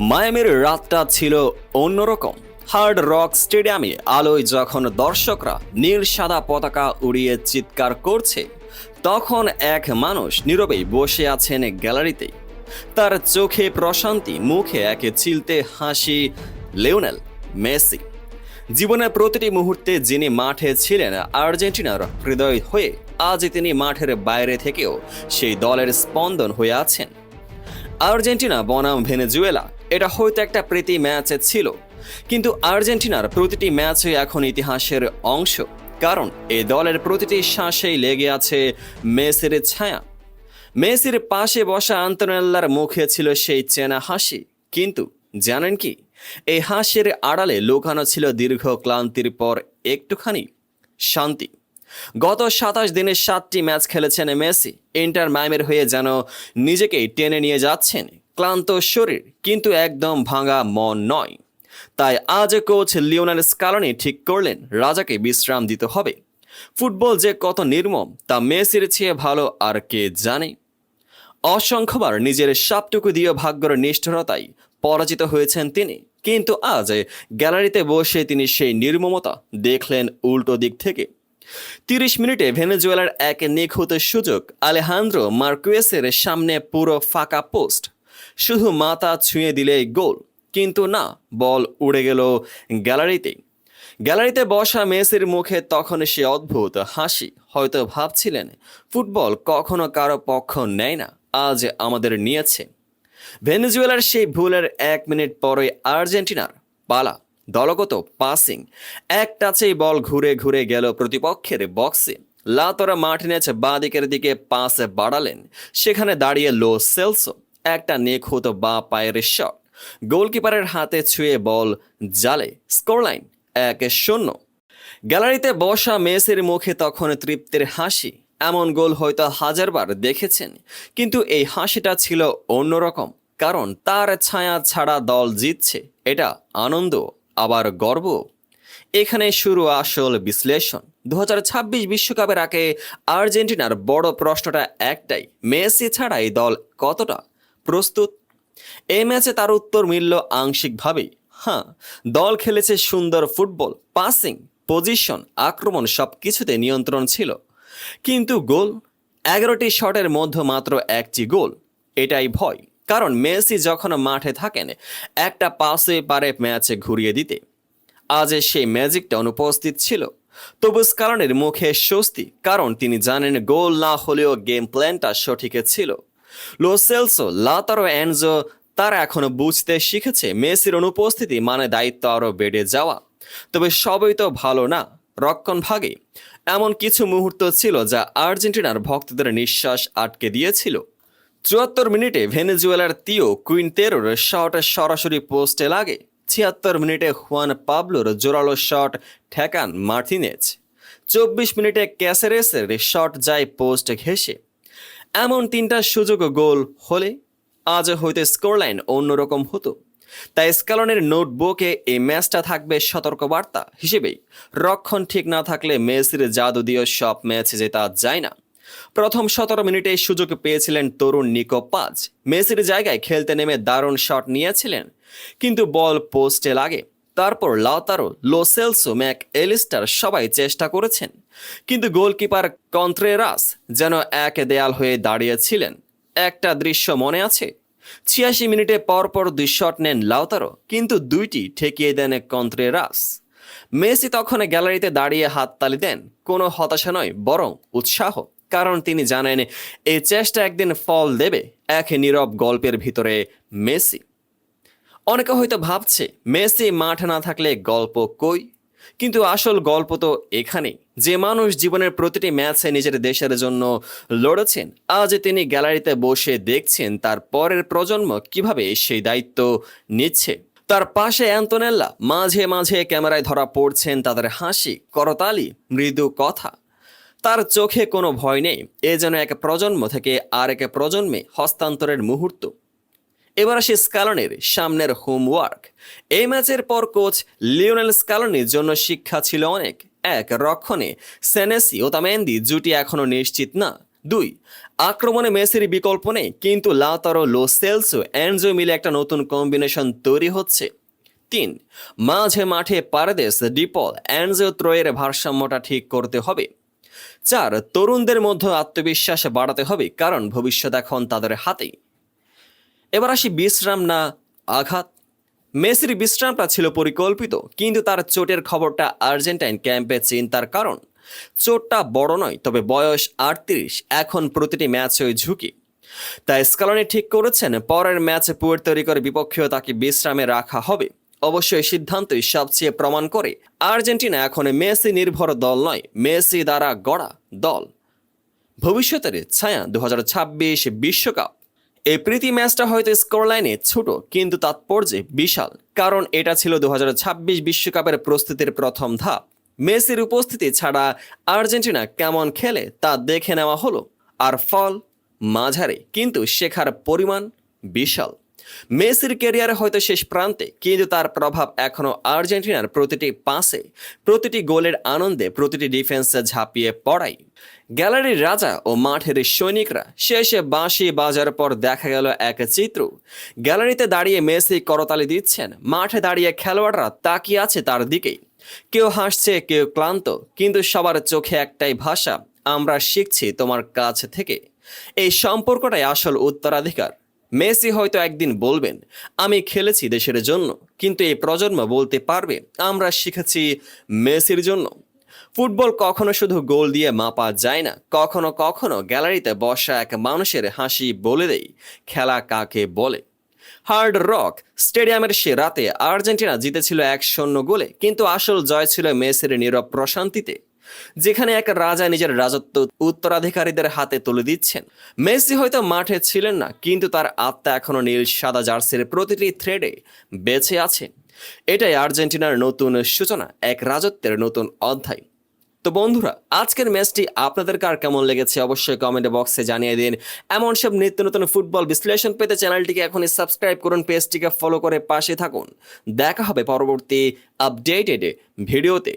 মায়ামির রাতটা ছিল অন্যরকম। হার্ড রক স্টেডিয়ামে আলোয় যখন দর্শকরা নীল সাদা পতাকা উড়িয়ে চিৎকার করছে, তখন এক মানুষ নীরবেই বসে আছেন গ্যালারিতে। তার চোখে প্রশান্তি, মুখে একে চিলতে হাসি, লিওনেল মেসি। জীবনের প্রতিটি মুহূর্তে যিনি মাঠে ছিলেন, আর্জেন্টিনার হৃদয় হয়ে আজ তিনি মাঠের বাইরে থেকেও সেই দলের স্পন্দন হয়ে আছেন। আর্জেন্টিনা বনাম ভেনেজুয়েলা এটা হয়তো একটা প্রীতি ম্যাচে ছিল, কিন্তু আর্জেন্টিনার প্রতিটি ম্যাচই এখন ইতিহাসের অংশ, কারণ এই দলের প্রতিটি শ্বাসেই লেগে আছে মেসির ছায়া। মেসির পাশে বসা আন্তনেল্লার মুখে ছিল সেই চেনা হাসি, কিন্তু জানেন কি, এই হাসির আড়ালে লুকানো ছিল দীর্ঘ ক্লান্তির পর একটুখানি শান্তি। গত সাতাশ দিনে সাতটি ম্যাচ খেলেছেন মেসি, ইন্টার মাইমের হয়ে যেন নিজেকেই টেনে নিয়ে যাচ্ছেন ক্লান্ত শরীর, কিন্তু একদম ভাঙা মন নয়। তাই আজ কোচ লিওনাল স্কালনি ঠিক করলেন, রাজাকে বিশ্রাম দিতে হবে। ফুটবল যে কত নির্মম, তা মেসির চেয়ে ভালো আর কে জানে? অসংখ্যবার নিজের সাপটুকু দিয়ে ভাগ্যর নিষ্ঠুরতায় পরাজিত হয়েছেন তিনি, কিন্তু আজ গ্যালারিতে বসে তিনি সেই নির্মমতা দেখলেন উল্টো দিক থেকে। তিরিশ মিনিটে ভেনেজুয়েলার এক নিখুঁত সুযোগ আলেহান্দ্রো মার্কুয়েসের সামনে পুরো ফাঁকা পোস্ট। শুধু মাথা ছুঁয়ে দিলেই গোল, কিন্তু না, বল উড়ে গেল গ্যালারিতে। গ্যালারিতে বসা মেসির মুখে তখন সে অদ্ভুত হাসি। হয়তো ভাবছিলেন, ফুটবল কখনো কারও পক্ষ নেয় না, আজ আমাদের নিয়েছে। ভেনেজুয়েলার সেই ভুলের এক মিনিট পরে আর্জেন্টিনার পালা, দলগত পাসিং এক টাচেই বল ঘুরে ঘুরে গেল প্রতিপক্ষের বক্সে লাতরা মার্টিনেজ বাঁদিকের দিকে পাস বাড়ালেন, সেখানে দাঁড়িয়ে লো সেলসো। একটা নিখুঁত বা পায়ের শট। গোলকিপারের হাতে ছুঁয়ে বল জালে, স্কোরলাইন এক শূন্য। গ্যালারিতে বসা মেসির মুখে তখন তৃপ্তির হাসি। এমন গোল হয়তো হাজারবার দেখেছেন, কিন্তু এই হাসিটা ছিল অন্যরকম, কারণ তার ছায়া ছাড়া দল জিতছে, এটা আনন্দ, আবার গর্ব। এখানে শুরু আসল বিশ্লেষণ। দু ছাব্বিশ বিশ্বকাপের আগে আর্জেন্টিনার বড় প্রশ্নটা একটাই, মেসি ছাড়াই দল কতটা প্রস্তুত? এই ম্যাচে তার উত্তর মিলল আংশিকভাবেই। হ্যাঁ দল খেলেছে সুন্দর ফুটবল, পাসিং, পজিশন, আক্রমণ সব কিছুতে নিয়ন্ত্রণ ছিল। কিন্তু গোল, এগারোটি শটের মধ্যে মাত্র একটি গোল। এটাই ভয়, কারণ মেসি যখন মাঠে থাকেন, একটা পাসে পারে ম্যাচে ঘুরিয়ে দিতে। আজ সেই ম্যাজিকটা অনুপস্থিত ছিল। তবু স্কালনের মুখে স্বস্তি, কারণ তিনি জানেন গোল না হলেও গেম প্ল্যানটা সঠিক ছিল। লোসেলসো লাতারো অ্যানজো তারা এখনও বুঝতে শিখেছে মেসির অনুপস্থিতি মানে দায়িত্ব আরও বেড়ে যাওয়া। তবে সবই তো ভালো না, রক্ষণ ভাগে। এমন কিছু মুহূর্ত ছিল যা আর্জেন্টিনার ভক্তদের নিঃশ্বাস আটকে দিয়েছিল। চুয়াত্তর মিনিটে ভেনেজুয়েলার তিও কুইন্টেরোর শট সরাসরি পোস্টে লাগে। ছিয়াত্তর মিনিটে হুয়ান পাবলোর জোরালো শট ঠেকান মার্টিনেজ। চব্বিশ মিনিটে ক্যাসেরেসের শট যায় পোস্ট ঘেঁষে। এমন তিনটা সুযোগ গোল হলে আজ হইতে স্কোরলাইন অন্যরকম হতো। তাই স্কালনের নোটবুকে এই ম্যাচটা থাকবে সতর্কবার্তা হিসেবেই। রক্ষণ ঠিক না থাকলে মেসির জাদু দিয়ে সব ম্যাচ জেতা যায় না। প্রথম সতেরো মিনিটে সুযোগ পেয়েছিলেন তরুণ নিকো পাজ। মেসির জায়গায় খেলতে নেমে দারুণ শট নিয়েছিলেন, কিন্তু বল পোস্টে লাগে। তারপর লাউতারো লোসেলসো ম্যাক এলিস্টার সবাই চেষ্টা করেছেন। কিন্তু গোলকিপার কন্ত্রেরাস যেন এক দেয়াল হয়ে দাঁড়িয়েছিলেন। একটা দৃশ্য মনে আছে। ছিয়াশি মিনিটে পরপর দুই শট নেন লাউতারো কিন্তু দুইটি ঠেকিয়ে দেন কন্ত্রেরাস। মেসি তখন গ্যালারিতে দাঁড়িয়ে হাততালি দেন, কোনো হতাশা নয়, বরং উৎসাহ। কারণ তিনি জানেন এই চেষ্টা একদিন ফল দেবে, এক নীরব গল্পের ভিতরে মেসি। অনেকে হয়তো ভাবছে, মেসি মাঠ না থাকলে গল্প কই? কিন্তু আসল গল্প তো এখানেই। যে মানুষ জীবনের প্রতিটি ম্যাচে নিজের দেশের জন্য লড়েছেন, আজ তিনি গ্যালারিতে বসে দেখছেন তার পরের প্রজন্ম কীভাবে সেই দায়িত্ব নিচ্ছে। তার পাশে অ্যান্তনেল্লা মাঝে মাঝে ক্যামেরায় ধরা পড়ছেন তাদের হাসি, করতালি, মৃদু কথা। তার চোখে কোনো ভয় নেই, এ যেন এক প্রজন্ম থেকে আর এক প্রজন্মে হস্তান্তরের মুহূর্ত। এবার আসি স্কালনের সামনের হোমওয়ার্ক। এই ম্যাচের পর কোচ লিওনেল স্কালনির জন্য শিক্ষা ছিল অনেক। এক, রক্ষণে। সেনেসি ও তামেন্দি জুটি এখনও নিশ্চিত না। দুই, আক্রমণে মেসির বিকল্প নেই, কিন্তু লাতারো, লো সেলসো, অ্যানজো মিলে একটা নতুন কম্বিনেশন তৈরি হচ্ছে। তিন, মাঝে মাঠে পারদেশ ডিপল, অ্যানজো ত্রয়ের ভারসাম্যটা ঠিক করতে হবে। চার, তরুণদের মধ্যে আত্মবিশ্বাস বাড়াতে হবে, কারণ ভবিষ্যৎ এখন তাদের হাতেই। এবার আসি বিশ্রাম না আঘাত। মেসির বিশ্রামটা ছিল পরিকল্পিত, কিন্তু তার চোটের খবরটা আর্জেন্টাইন ক্যাম্পে চিন্তার কারণ। চোটটা বড় নয়, তবে বয়স আটত্রিশ, এখন প্রতিটি ম্যাচে ঝুঁকি। তাই স্কালনি ঠিক করেছেন, পরের ম্যাচে পুয়ের্তরিকোর বিপক্ষেও তাকে বিশ্রামে রাখা হবে। অবশ্যই সিদ্ধান্তই সবচেয়ে প্রমাণ করে, আর্জেন্টিনা এখন মেসি নির্ভর দল নয়, মেসি দ্বারা গড়া দল। ভবিষ্যতের ছায়া দু বিশ্বকাপ। এই প্রীতি ম্যাচটা হয়তো স্কোর লাইনে ছোট, কিন্তু তাৎপর্যে বিশাল, কারণ এটা ছিল দু বিশ্বকাপের প্রস্তুতির প্রথম ধাপ। মেসির উপস্থিতি ছাড়া আর্জেন্টিনা কেমন খেলে তা দেখে নেওয়া হলো। আর ফল মাঝারি, কিন্তু শেখার পরিমাণ বিশাল। মেসির ক্যারিয়ারে হয়তো শেষ প্রান্তে, কিন্তু তার প্রভাব এখনও আর্জেন্টিনার প্রতিটি পাসে, প্রতিটি গোলের আনন্দে, প্রতিটি ডিফেন্সে ঝাঁপিয়ে পড়াই। গ্যালারির রাজা ও মাঠের সৈনিকরা শেষে বাঁশি বাজার পর দেখা গেল এক চিত্র। গ্যালারিতে দাঁড়িয়ে মেসি করতালি দিচ্ছেন, মাঠে দাঁড়িয়ে খেলোয়াড়রা তাকিয়ে আছে তার দিকেই। কেউ হাসছে, কেউ ক্লান্ত, কিন্তু সবার চোখে একটাই ভাষা, আমরা শিখছি তোমার কাছ থেকে। এই সম্পর্কটাই আসল উত্তরাধিকার। মেসি হয়তো একদিন বলবেন, আমি খেলেছি দেশের জন্য, কিন্তু এই প্রজন্ম বলতে পারবে, আমরা শিখেছি মেসির জন্য। ফুটবল কখনো শুধু গোল দিয়ে মাপা যায় না, কখনো কখনো গ্যালারিতে বসা এক মানুষের হাসি বলে দেই খেলা কাকে বলে? হার্ড রক স্টেডিয়ামের সে রাতে আর্জেন্টিনা জিতেছিল এক শূন্য গোলে, কিন্তু আসল জয় ছিল মেসির নীরব প্রশান্তিতে। যেখানে এক রাজা নিজের রাজত্ব উত্তরাধিকারীদের হাতে তুলে দিচ্ছেন। মেসি হয়তো মাঠে ছিলেন না, কিন্তু তার আত্মা এখনও নীল সাদা জার্সির প্রতিটি থ্রেডে বেঁচে আছে। এটাই আর্জেন্টিনার নতুন সূচনা, এক রাজত্বের নতুন অধ্যায়। তো বন্ধুরা, আজকের ম্যাচটি আপনাদের কার কেমন লেগেছে অবশ্যই কমেন্ট বক্সে জানিয়ে দিন। এমন সব নিত্য নতুন ফুটবল বিশ্লেষণ পেতে চ্যানেলটিকে এখনই সাবস্ক্রাইব করুন পেজটিকে ফলো করে পাশে থাকুন। দেখা হবে পরবর্তী আপডেটেড ভিডিওতে।